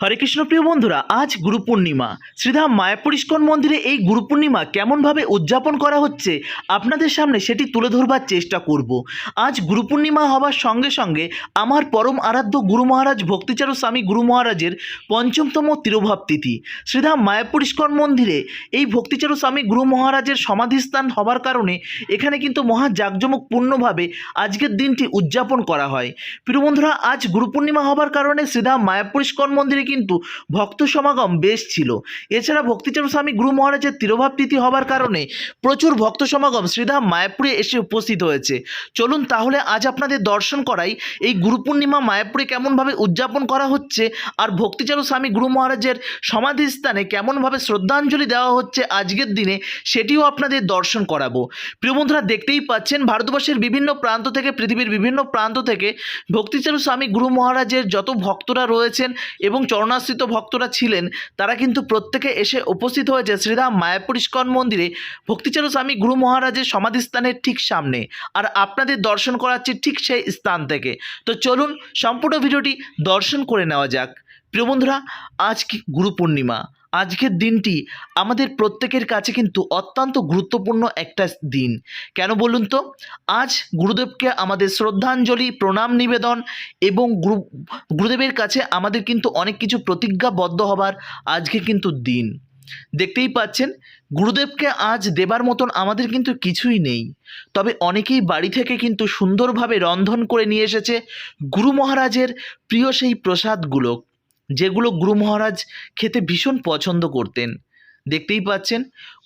হরে কৃষ্ণ প্রিয় বন্ধুরা, আজ গুরু পূর্ণিমা শ্রীধাম মায়াপুর ইস্কন মন্দিরে এই গুরু পূর্ণিমা কেমনভাবে উদযাপন করা হচ্ছে, আপনাদের সামনে সেটি তুলে ধরবার চেষ্টা করব। আজ গুরু পূর্ণিমা হওয়ার সঙ্গে সঙ্গে আমার পরম আরাধ্য গুরু মহারাজ ভক্তিচারু স্বামী গুরু মহারাজের পঞ্চমতম তিরোভাব তিথি। শ্রীধাম মায়াপুর ইস্কন মন্দিরে এই ভক্তিচারু স্বামী গুরু মহারাজের সমাধিস্থান হবার কারণে এখানে কিন্তু মহা জাঁকজমকপূর্ণভাবে আজকের দিনটি উদযাপন করা হয়। প্রিয় বন্ধুরা, আজ গুরু পূর্ণিমা হবার কারণে শ্রীধাম মায়াপুর ইস্কন মন্দিরে কিন্তু ভক্ত সমাগম বেশ ছিল। এছাড়া ভক্তিচারু স্বামী গুরু মহারাজের তিরোভাব তিথি হবার কারণে প্রচুর ভক্ত সমাগম শ্রীধাম মায়াপুরে এসে উপস্থিত হয়েছে। চলুন তাহলে আজ আপনাদের দর্শন করাই এই গুরু পূর্ণিমা মায়াপুরে কেমনভাবে উদযাপন করা হচ্ছে আর ভক্তিচারু স্বামী গুরু মহারাজের সমাধিস্থানে কেমনভাবে শ্রদ্ধাঞ্জলি দেওয়া হচ্ছে আজকের দিনে সেটিও আপনাদের দর্শন করাবো। প্রিয় বন্ধুরা, দেখতেই পাচ্ছেন ভারতবর্ষের বিভিন্ন প্রান্ত থেকে, পৃথিবীর বিভিন্ন প্রান্ত থেকে ভক্তিচারু স্বামী গুরু মহারাজের যত ভক্তরা রয়েছেন এবং চরণাশ্রিত ভক্তরা ছিলেন, তারা কিন্তু প্রত্যেকে এসে উপস্থিত হয়েছে শ্রীরাম মায়াপুর ইস্কন মন্দিরে। ভক্তিচারু স্বামী গুরু মহারাজের সমাধিস্থানের ঠিক সামনে। আর আপনাদের দর্শন করাচ্ছে ঠিক সেই স্থান থেকে। তো চলুন, সম্পূর্ণ ভিডিওটি দর্শন করে নেওয়া যাক। প্রিয় বন্ধুরা, আজ কি গুরু পূর্ণিমা আজকের দিনটি আমাদের প্রত্যেকের কাছে কিন্তু অত্যন্ত গুরুত্বপূর্ণ একটা দিন। কেন বলুন তো? আজ গুরুদেবকে আমাদের শ্রদ্ধাঞ্জলি, প্রণাম, নিবেদন এবং গুরু, গুরুদেবের কাছে আমাদের কিন্তু অনেক কিছু প্রতিজ্ঞাবদ্ধ হবার আজকে কিন্তু দিন। দেখতেই পাচ্ছেন, গুরুদেবকে আজ দেবার মতন আমাদের কিন্তু কিছুই নেই। তবে অনেকেই বাড়ি থেকে কিন্তু সুন্দরভাবে রন্ধন করে নিয়ে এসেছে গুরু মহারাজের প্রিয় সেই প্রসাদগুলো। যেগুলো গুরু মহারাজ খেতে ভীষণ পছন্দ করতেন। দেখতেই পাচ্ছেন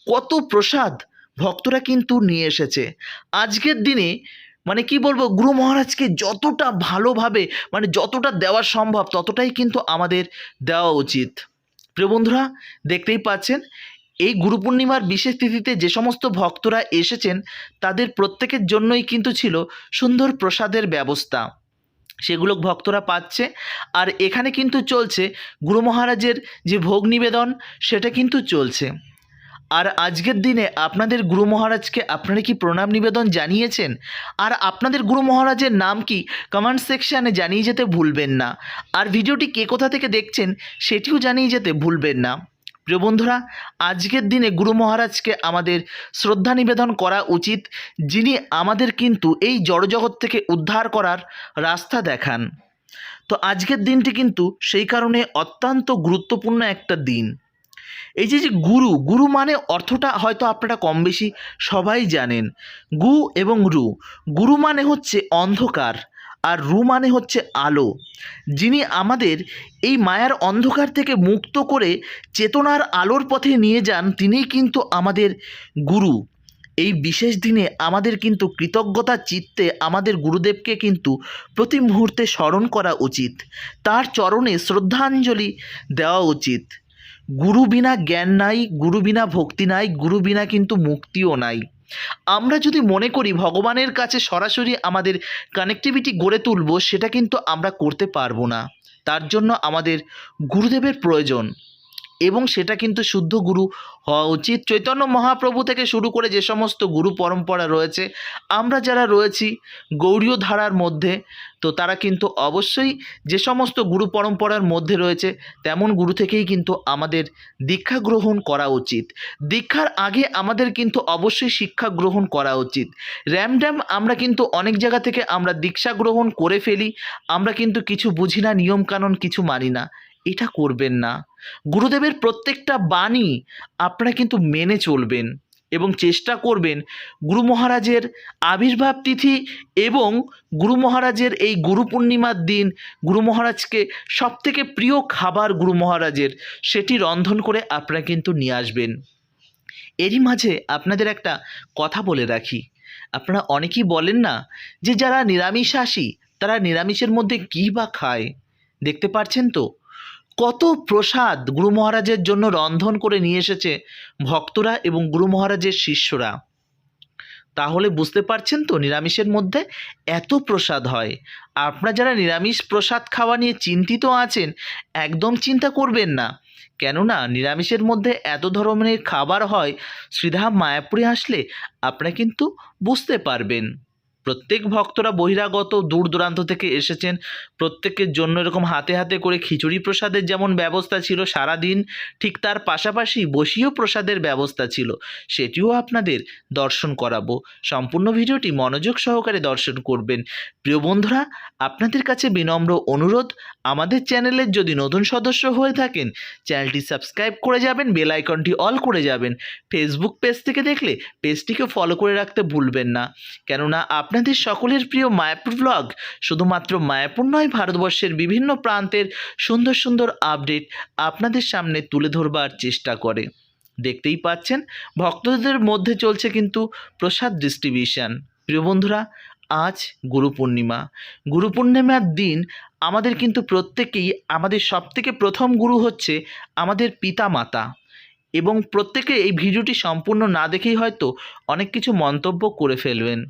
কত প্রসাদ ভক্তরা কিন্তু নিয়ে এসেছে। আজকের দিনে মানে কি বলব, গুরু মহারাজকে যতটা ভালোভাবে মানে যতটা দেওয়া সম্ভব ততটাই কিন্তু আমাদের দেওয়া উচিত। প্রিয় বন্ধুরা, দেখতেই পাচ্ছেন এই গুরু পূর্ণিমার বিশেষ তিথিতে যে সমস্ত ভক্তরা এসেছেন, তাদের প্রত্যেকের জন্যই কিন্তু ছিল সুন্দর প্রসাদের ব্যবস্থা। সেগুলো ভক্তরা পাচ্ছে। আর এখানে কিন্তু চলছে গুরু মহারাজের যে ভোগ নিবেদন, সেটা কিন্তু চলছে। আর আজকের দিনে আপনাদের গুরু মহারাজকে আপনারা কি প্রণাম নিবেদন জানিয়েছেন? আর আপনাদের গুরু মহারাজের নাম কি কমেন্ট সেকশানে জানিয়ে যেতে ভুলবেন না। আর ভিডিওটি কে কোথা থেকে দেখছেন, সেটিও জানিয়ে যেতে ভুলবেন না। প্রিয় বন্ধুরা, আজকের দিনে গুরু মহারাজকে আমাদের শ্রদ্ধা নিবেদন করা উচিত, যিনি আমাদের কিন্তু এই জড়জগৎ থেকে উদ্ধার করার রাস্তা দেখান। তো আজকের দিনটি কিন্তু সেই কারণে অত্যন্ত গুরুত্বপূর্ণ একটা দিন। এই যে যে গুরু গুরু মানে অর্থটা হয়তো আপনারা কম বেশি সবাই জানেন। গু এবং রু। গুরু মানে হচ্ছে অন্ধকার। আর রু মানে হচ্ছে আলো। যিনি আমাদের এই মায়ার অন্ধকার থেকে মুক্ত করে চেতনার আলোর পথে নিয়ে যান, তিনিই কিন্তু আমাদের গুরু। এই বিশেষ দিনে আমাদের কিন্তু কৃতজ্ঞতা চিত্তে আমাদের গুরুদেবকে কিন্তু প্রতি মুহূর্তে স্মরণ করা উচিত। তার চরণে শ্রদ্ধাঞ্জলি দেওয়া উচিত। গুরু বিনা জ্ঞান নাই, গুরু বিনা ভক্তি নাই, গুরু বিনা কিন্তু মুক্তিও নাই। আমরা যদি মনে করি ভগবানের কাছে সরাসরি আমাদের কানেক্টিভিটি গড়ে তুলব, সেটা কিন্তু আমরা করতে পারব না। তার জন্য আমাদের গুরুদেবের প্রয়োজন। এবং সেটা কিন্তু শুদ্ধ গুরু হওয়া উচিত। চৈতন্য মহাপ্রভু থেকে শুরু করে যে সমস্ত গুরু পরম্পরা রয়েছে, আমরা যারা রয়েছি গৌড়ীয় ধারার মধ্যে, তো তারা কিন্তু অবশ্যই যে সমস্ত গুরু পরম্পরার মধ্যে রয়েছে, তেমন গুরু থেকেই কিন্তু আমাদের দীক্ষা গ্রহণ করা উচিত। দীক্ষার আগে আমাদের কিন্তু অবশ্যই শিক্ষা গ্রহণ করা উচিত। র্যামড্যাম আমরা কিন্তু অনেক জায়গা থেকে আমরা দীক্ষা গ্রহণ করে ফেলি, আমরা কিন্তু কিছু বুঝি না, নিয়মকানুন কিছু মানি না। এটা করবেন না। গুরুদেবের প্রত্যেকটা বাণী আপনারা কিন্তু মেনে চলবেন এবং চেষ্টা করবেন গুরু মহারাজের আবির্ভাব তিথি এবং গুরু মহারাজের এই গুরু পূর্ণিমার দিন, গুরু মহারাজকে সবথেকে প্রিয় খাবার গুরু মহারাজের, সেটি রন্ধন করে আপনারা কিন্তু নিয়ে আসবেন। এরই মাঝে আপনাদের একটা কথা বলে রাখি। আপনারা অনেকেই বলেন না যে যারা নিরামিষাশী, তারা নিরামিষের মধ্যে কী বা খায়? দেখতে পাচ্ছেন তো? কত প্রসাদ গুরু মহারাজের জন্য রন্ধন করে নিয়ে এসেছে ভক্তরা এবং গুরু মহারাজের শিষ্যরা। তাহলে বুঝতে পারছেন তো নিরামিষের মধ্যে এত প্রসাদ হয়? আপনারা যারা নিরামিষ প্রসাদ খাওয়া নিয়ে চিন্তিত আছেন, একদম চিন্তা করবেন না। কেননা নিরামিষের মধ্যে এত ধরনের খাবার হয়, শ্রীধাম মায়াপুরে আসলে আপনারা কিন্তু বুঝতে পারবেন। প্রত্যেক ভক্তরা বহিরাগত দূর দূরান্ত থেকে এসেছেন। প্রত্যেকের জন্য এরকম হাতে হাতে করে খিচুড়ি প্রসাদের যেমন ব্যবস্থা ছিল সারা দিন ঠিক তার পাশাপাশি বসিও প্রসাদের ব্যবস্থা ছিল। সেটিও আপনাদের দর্শন করাবো। সম্পূর্ণ ভিডিওটি মনোযোগ সহকারে দর্শন করবেন। প্রিয় বন্ধুরা, আপনাদের কাছে বিনম্র অনুরোধ। আমাদের চ্যানেলের যদি নতুন সদস্য হয়ে থাকেন, চ্যানেলটি সাবস্ক্রাইব করে যাবেন, বেল আইকনটি অল করে যাবেন। ফেসবুক পেজ থেকে দেখলে পেজটিকে ফলো করে রাখতে ভুলবেন না। কেননা আপনাদের সকলের প্রিয় মায়াপুর ব্লগ শুধুমাত্র মায়াপুর নয়, ভারতবর্ষের বিভিন্ন প্রান্তের সুন্দর সুন্দর আপডেট আপনাদের সামনে তুলে ধরবার চেষ্টা করে। দেখতেই পাচ্ছেন, ভক্তদের মধ্যে চলছে কিন্তু প্রসাদ ডিস্ট্রিবিউশন প্রিয় বন্ধুরা আজ গুরু পূর্ণিমা। গুরু পূর্ণিমার দিন আমাদের কিন্তু প্রত্যেকেই, আমাদের সবথেকে প্রথম গুরু হচ্ছে আমাদের পিতা মাতা এবং প্রত্যেকে এই ভিডিওটি সম্পূর্ণ না দেখেই হয়তো অনেক কিছু মন্তব্য করে ফেলবেন।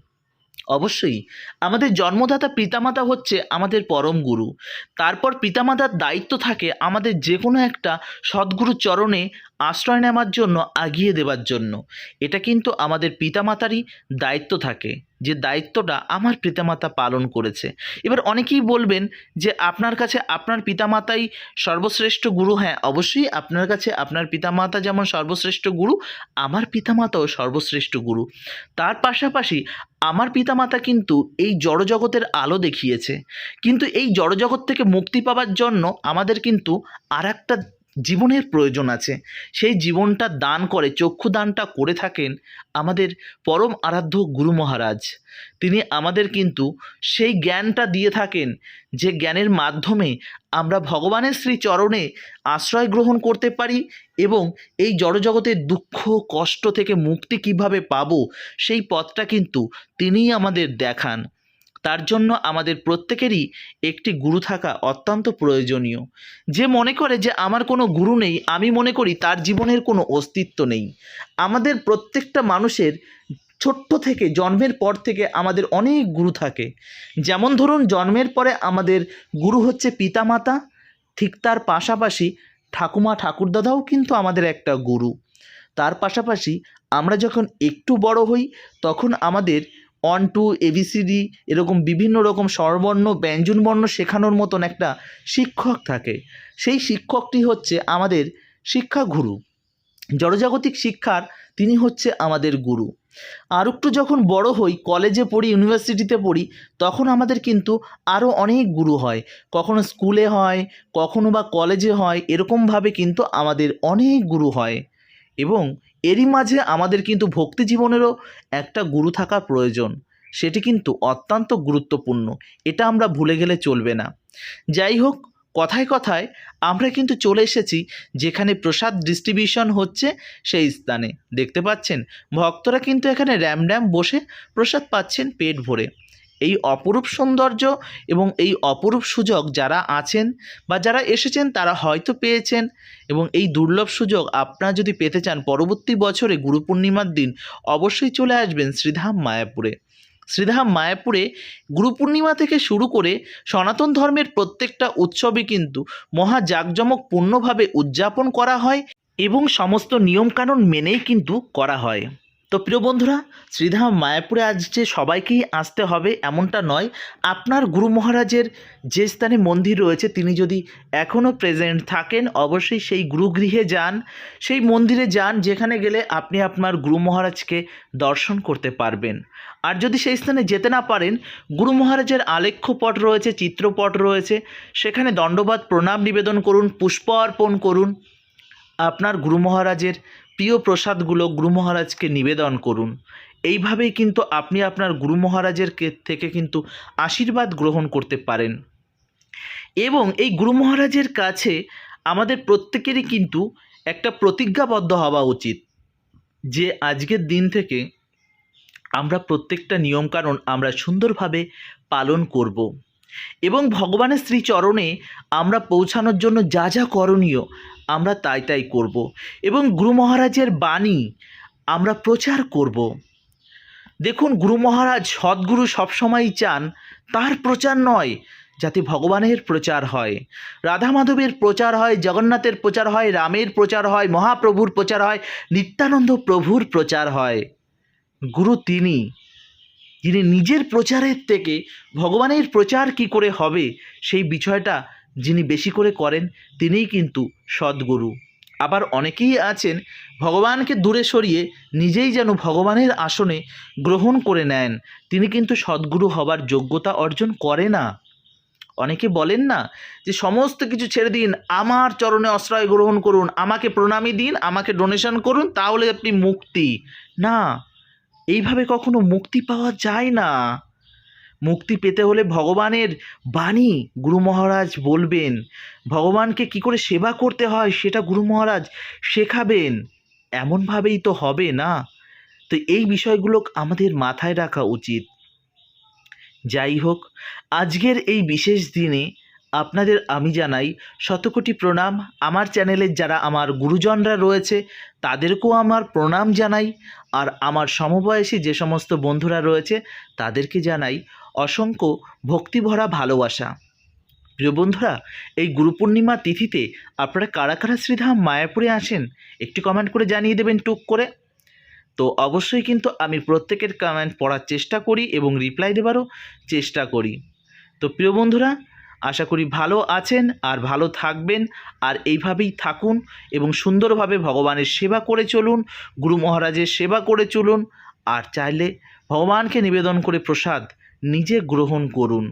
অবশ্যই, আমাদের জন্মদাতা পিতামাতা হচ্ছে আমাদের পরম গুরু। তারপর পিতামাতার দায়িত্ব থাকে আমাদের যে কোনো একটা সদ্গুরু চরণে আশ্রয় নেওয়ার জন্য, আগিয়ে দেওয়ার জন্য। এটা কিন্তু আমাদের পিতামাতারই দায়িত্ব থাকে, যে দায়িত্বটা আমার পিতামাতা পালন করেছে। এবার অনেকেই বলবেন যে, আপনার কাছে, আপনার পিতামাতাই সর্বশ্রেষ্ঠ গুরু? হ্যাঁ অবশ্যই আপনার কাছে, আপনার পিতামাতা যেমন সর্বশ্রেষ্ঠ গুরু, আমার পিতামাতাও সর্বশ্রেষ্ঠ গুরু। তার পাশাপাশি আমার পিতামাতা কিন্তু এই জড়জগতের আলো দেখিয়েছে। কিন্তু এই জড়জগৎ থেকে মুক্তি পাওয়ার জন্য আমাদের কিন্তু আর একটা জীবনের প্রয়োজন আছে। সেই জীবনটা দান করে চক্ষু দানটা করে থাকেন আমাদের পরম আরাধ্য গুরু মহারাজ। তিনি আমাদের কিন্তু সেই জ্ঞানটা দিয়ে থাকেন যে জ্ঞানের মাধ্যমে আমরা ভগবানের শ্রী চরণে আশ্রয় গ্রহণ করতে পারি এবং এই জড়জগতের দুঃখ, কষ্ট থেকে মুক্তি কীভাবে পাবো, সেই পথটা কিন্তু তিনিই আমাদের দেখান। তার জন্য আমাদের প্রত্যেকেরই একটি গুরু থাকা অত্যন্ত প্রয়োজনীয়। যে মনে করে যে আমার কোনো গুরু নেই, আমি মনে করি তার জীবনের কোনো অস্তিত্ব নেই। আমাদের প্রত্যেকটা মানুষের ছোট্ট থেকে জন্মের পর থেকে আমাদের অনেক গুরু থাকে। যেমন ধরুন, জন্মের পরে আমাদের গুরু হচ্ছে পিতামাতা, ঠিক তার পাশাপাশি ঠাকুমা, ঠাকুরদাদাও কিন্তু আমাদের একটা গুরু। তার পাশাপাশি আমরা যখন একটু বড় হই, তখন আমাদের ওয়ান টু এবিসিডি এরকম বিভিন্ন রকম স্বরবর্ণ, ব্যঞ্জনবর্ণ শেখানোর মতন একটা শিক্ষক থাকে। সেই শিক্ষকটি হচ্ছে আমাদের শিক্ষাগুরু। জড়জাগতিক শিক্ষার তিনি হচ্ছে আমাদের গুরু। আর একটু যখন বড় হই, কলেজে পড়ি, ইউনিভার্সিটিতে পড়ি, তখন আমাদের কিন্তু আরও অনেক গুরু হয়। কখনো স্কুলে হয়, কখনো বা কলেজে হয়, এরকমভাবে কিন্তু আমাদের অনেক গুরু হয়। এবং এরই মাঝে আমাদের কিন্তু ভক্তি জীবনেরও একটা গুরু থাকা প্রয়োজন। সেটি কিন্তু অত্যন্ত গুরুত্বপূর্ণ। এটা আমরা ভুলে গেলে চলবে না। যাই হোক, কথায় কথায় আমরা কিন্তু চলে এসেছি, যেখানে প্রসাদ ডিস্ট্রিবিউশন হচ্ছে সেই স্থানে। দেখতে পাচ্ছেন, ভক্তরা কিন্তু এখানে র্যাম র্যাম বসে প্রসাদ পাচ্ছেন পেট ভরে। এই অপরূপ সৌন্দর্য এবং এই অপরূপ সুযোগ যারা আছেন বা যারা এসেছেন, তারা হয়তো পেয়েছেন এবং এই দুর্লভ সুযোগ আপনারা যদি পেতে চান, পরবর্তী বছরে গুরু পূর্ণিমার দিন অবশ্যই চলে আসবেন শ্রীধাম মায়াপুরে। শ্রীধাম মায়াপুরে গুরু পূর্ণিমা থেকে শুরু করে সনাতন ধর্মের প্রত্যেকটা উৎসবই কিন্তু মহা জাঁকজমকপূর্ণভাবে উদযাপন করা হয় এবং সমস্ত নিয়মকানুন মেনেই কিন্তু করা হয়। তো প্রিয় বন্ধুরা, শ্রীধাম মায়াপুরে আজ যে সবাইকেই আসতে হবে এমনটা নয়, আপনার গুরু মহারাজের যে স্থানে মন্দির রয়েছে, তিনি যদি এখনও প্রেজেন্ট থাকেন, অবশ্যই সেই গুরুগৃহে যান, সেই মন্দিরে যান, যেখানে গেলে আপনি আপনার গুরু মহারাজকে দর্শন করতে পারবেন। আর যদি সেই স্থানে যেতে না পারেন, গুরু মহারাজের আলেখ্যপট রয়েছে, চিত্রপট রয়েছে, সেখানে দণ্ডবাদ, প্রণাম নিবেদন করুন পুষ্প অর্পণ করুন, আপনার গুরু মহারাজের প্রিয় প্রসাদগুলো গুরু মহারাজকে নিবেদন করুন। এইভাবেই কিন্তু আপনি আপনার গুরু মহারাজের থেকে কিন্তু আশীর্বাদ গ্রহণ করতে পারেন। এবং এই গুরু মহারাজের কাছে আমাদের প্রত্যেকেরই কিন্তু একটা প্রতিজ্ঞাবদ্ধ হওয়া উচিত যে আজকের দিন থেকে আমরা প্রত্যেকটা নিয়মকানুন আমরা সুন্দরভাবে পালন করব। এবং ভগবানের শ্রীচরণে আমরা পৌঁছানোর জন্য যা যা করণীয় আমরা তাই তাই করব এবং গুরু মহারাজের বাণী আমরা প্রচার করব। দেখুন, গুরু মহারাজ সদ্গুরু সবসময়ই চান তার প্রচার নয়, যাতে ভগবানের প্রচার হয়। রাধা মাধবের প্রচার হয়, জগন্নাথের প্রচার হয়, রামের প্রচার হয়, মহাপ্রভুর প্রচার হয়, নিত্যানন্দ প্রভুর প্রচার হয়। গুরু তিনি, যিনি নিজের প্রচারের থেকে ভগবানের প্রচার কি করে হবে, সেই বিষয়টা যিনি বেশি করে করেন, তিনিই কিন্তু সদ্গুরু। আবার অনেকেই আছেন, ভগবানকে দূরে সরিয়ে নিজেই যেন ভগবানের আসনে গ্রহণ করে নেন, তিনি কিন্তু সদ্গুরু হবার যোগ্যতা অর্জন করে না। অনেকে বলেন না যে, সমস্ত কিছু ছেড়ে দিন, আমার চরণে আশ্রয় গ্রহণ করুন, আমাকে প্রণামী দিন, আমাকে ডোনেশন করুন, তাহলে আপনি মুক্তি। না, এইভাবে কখনো মুক্তি পাওয়া যায় না। মুক্তি পেতে হলে ভগবানের বাণী গুরু মহারাজ বলবেন। ভগবানকে কি করে সেবা করতে হয় সেটা গুরু মহারাজ শেখাবেন। এমনভাবেই তো হবে না? তো এই বিষয়গুলো আমাদের মাথায় রাখা উচিত। যাই হোক, আজকের এই বিশেষ দিনে আপনাদের আমি জানাই শতকোটি প্রণাম। আমার চ্যানেলের যারা আমার গুরুজনরা রয়েছে, তাদেরকেও আমার প্রণাম জানাই। আর আমার সমবয়সী যে সমস্ত বন্ধুরা রয়েছে, তাদেরকে জানাই অসংখ্য ভক্তিভরা ভালোবাসা। প্রিয় বন্ধুরা, এই গুরু পূর্ণিমা তিথিতে আপনারা কারা কারা শ্রীধাম মায়াপুরে আসেন, একটু কমেন্ট করে জানিয়ে দেবেন টুক করে। তো অবশ্যই কিন্তু আমি প্রত্যেকের কমেন্ট পড়ার চেষ্টা করি এবং রিপ্লাই দেওয়ারও চেষ্টা করি। তো প্রিয় বন্ধুরা আশা করি ভালো আছেন আর ভালো থাকবেন আর এইভাবেই থাকুন এবং সুন্দরভাবে ভগবানের সেবা করে চলুন, গুরু মহারাজের সেবা করে চলুন আর চাইলে ভগবানকে নিবেদন করে প্রসাদ নিজে গ্রহণ করুন।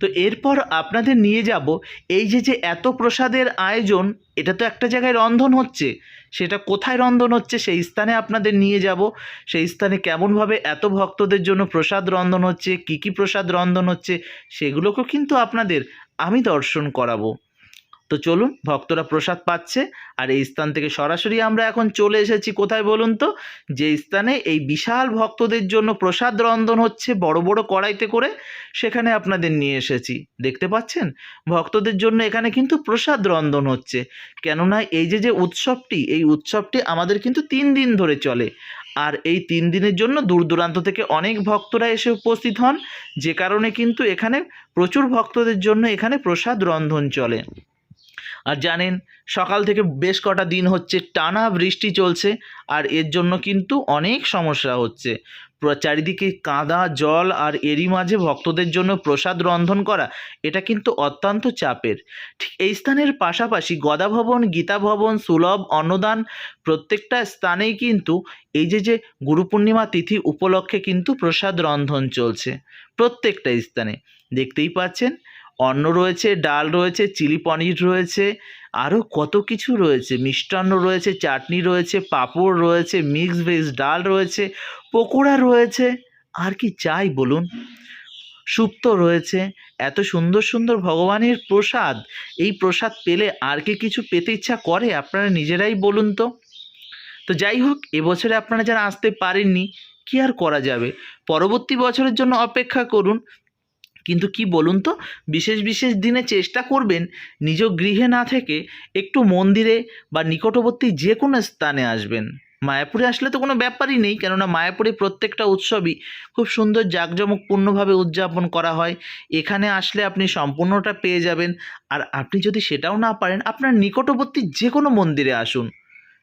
তো এরপর আপনাদের নিয়ে যাব, এই যে যে এত প্রসাদের আয়োজন, এটা তো একটা জায়গায় রন্ধন হচ্ছে, সেটা কোথায় রন্ধন হচ্ছে সেই স্থানে আপনাদের নিয়ে যাব, সেই স্থানে কেমনভাবে এত ভক্তদের জন্য প্রসাদ রন্ধন হচ্ছে, কী কী প্রসাদ রন্ধন হচ্ছে, সেগুলোকেও কিন্তু আপনাদের আমি দর্শন করাবো। তো চলুন, ভক্তরা প্রসাদ পাচ্ছে, আর এই স্থান থেকে সরাসরি আমরা এখন চলে এসেছি কোথায় বলুন তো? যে স্থানে এই বিশাল ভক্তদের জন্য প্রসাদ রন্ধন হচ্ছে বড় বড় কড়াইতে করে, সেখানে আপনাদের নিয়ে এসেছি। দেখতে পাচ্ছেন? ভক্তদের জন্য এখানে কিন্তু প্রসাদ রন্ধন হচ্ছে। কেননা এই যে যে উৎসবটি, এই উৎসবটি আমাদের কিন্তু তিন দিন ধরে চলে। আর এই তিন দিনের জন্য দূর দূরান্ত থেকে অনেক ভক্তরা এসে উপস্থিত হন, যে কারণে কিন্তু এখানে প্রচুর ভক্তদের জন্য এখানে প্রসাদ রন্ধন চলে। আর জানেন, সকাল থেকে বেশ কটা দিন হচ্ছে টানা বৃষ্টি চলছে, আর এর জন্য কিন্তু অনেক সমস্যা হচ্ছে। চারিদিকে কাদা, জল আর এরই মাঝে ভক্তদের জন্য প্রসাদ রন্ধন করা, এটা কিন্তু অত্যন্ত চাপের। ঠিক এই স্থানের পাশাপাশি গদা ভবন গীতা ভবন সুলভ, অন্নদান প্রত্যেকটা স্থানেই কিন্তু এই যে যে গুরু পূর্ণিমা তিথি উপলক্ষে কিন্তু প্রসাদ রন্ধন চলছে প্রত্যেকটা স্থানে। দেখতেই পাচ্ছেন অন্ন রয়েছে, ডাল রয়েছে, চিলি পনির রয়েছে আরও কত কিছু রয়েছে। মিষ্টান্ন রয়েছে, চাটনি রয়েছে, পাঁপড় রয়েছে মিক্স ভেজ ডাল রয়েছে, পকোড়া রয়েছে। আর কি চাই বলুন? সুপ্ত রয়েছে, এত সুন্দর সুন্দর ভগবানের প্রসাদ। এই প্রসাদ পেলে আর কি কিছু পেতে ইচ্ছা করে? আপনারা নিজেরাই বলুন তো। তো যাই হোক, এবছরে আপনারা যারা আসতে পারেননি, কি আর করা যাবে? পরবর্তী বছরের জন্য অপেক্ষা করুন। কিন্তু কি বলুন তো? বিশেষ বিশেষ দিনে চেষ্টা করবেন নিজ গৃহে না থেকে একটু মন্দিরে বা নিকটবর্তী যে কোনো স্থানে আসবেন। মায়াপুরে আসলে তো কোনো ব্যাপারই নেই, কেননা মায়াপুরে প্রত্যেকটা উৎসবই খুব সুন্দর জাঁকজমকপূর্ণভাবে উদযাপন করা হয়। এখানে আসলে আপনি সম্পূর্ণটা পেয়ে যাবেন। আর আপনি যদি সেটাও না পারেন, আপনার নিকটবর্তী যে কোনো মন্দিরে আসুন।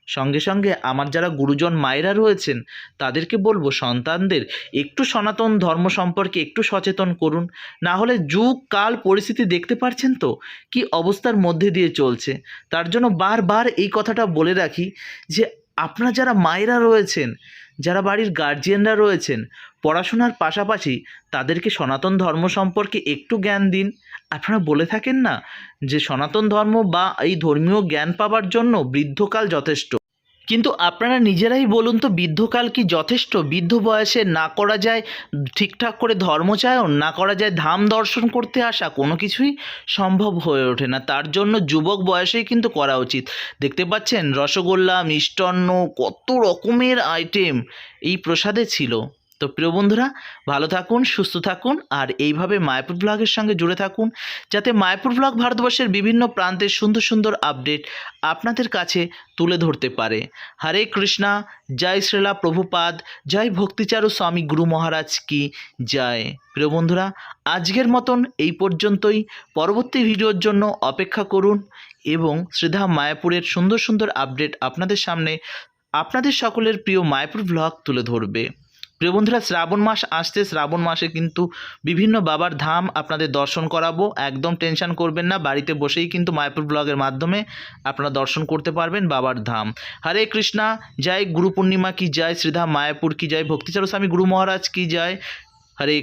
সঙ্গে সঙ্গে আমার যারা গুরুজন মায়েরা রয়েছেন, তাদেরকে বলব সন্তানদের একটু সনাতন ধর্ম সম্পর্কে একটু সচেতন করুন। না হলে যুগ, কাল, পরিস্থিতি দেখতে পারছেন তো? কি অবস্থার মধ্যে দিয়ে চলছে? তার জন্য বারবার এই কথাটা বলে রাখি যে, আপনারা যারা মায়েরা রয়েছেন, যারা বাড়ির গার্জিয়ানরা রয়েছেন পড়াশোনার পাশাপাশি তাদেরকে সনাতন ধর্ম সম্পর্কে একটু জ্ঞান দিন। আপনারা বলে থাকেন না যে সনাতন ধর্ম বা এই ধর্মীয় জ্ঞান পাওয়ার জন্য বৃদ্ধকাল যথেষ্ট? কিন্তু আপনারা নিজেরাই বলুন তো, বৃদ্ধকাল কি যথেষ্ট? বৃদ্ধ বয়সে না করা যায় ঠিকঠাক করে ধর্মচায়ন না করা যায় ধাম দর্শন করতে আসা কোনো কিছুই সম্ভব হয়ে ওঠে না। তার জন্য যুবক বয়সেই কিন্তু করা উচিত। দেখতে পাচ্ছেন, রসগোল্লা, মিষ্টান্ন, কত রকমের আইটেম এই প্রসাদে ছিল। তো প্রিয় বন্ধুরা, ভালো থাকুন, সুস্থ থাকুন আর এইভাবে মায়াপুর ব্লগের সঙ্গে জুড়ে থাকুন যাতে মায়াপুর ব্লগ ভারতবর্ষের বিভিন্ন প্রান্তের সুন্দর সুন্দর আপডেট আপনাদের কাছে তুলে ধরতে পারে। হরে কৃষ্ণা, জয় শ্রীলা প্রভুপাদ, জয় ভক্তিচারু স্বামী গুরু মহারাজ কি জয়। প্রিয় বন্ধুরা, আজকের মতন এই পর্যন্তই। পরবর্তী ভিডিওর জন্য অপেক্ষা করুন এবং শ্রীধাম মায়াপুরের সুন্দর সুন্দর আপডেট আপনাদের সামনে আপনাদের সকলের প্রিয় মায়াপুর ব্লগ তুলে ধরবে। প্রিয় বন্ধুরা, শ্রাবণ মাস আসছে। শ্রাবণ মাসে কিন্তু বিভিন্ন বাবার ধাম আপনাদের দর্শন করাবো। একদম টেনশন করবেন না, বাড়িতে বসেই কিন্তু মায়াপুর ব্লগের মাধ্যমে আপনারা দর্শন করতে পারবেন বাবার ধাম। হরে কৃষ্ণা, জয় গুরু পূর্ণিমা কি জয়? শ্রীধাম মায়াপুর কি জয়? ভক্তিচার স্বামী গুরু মহারাজ কি জয়? হরে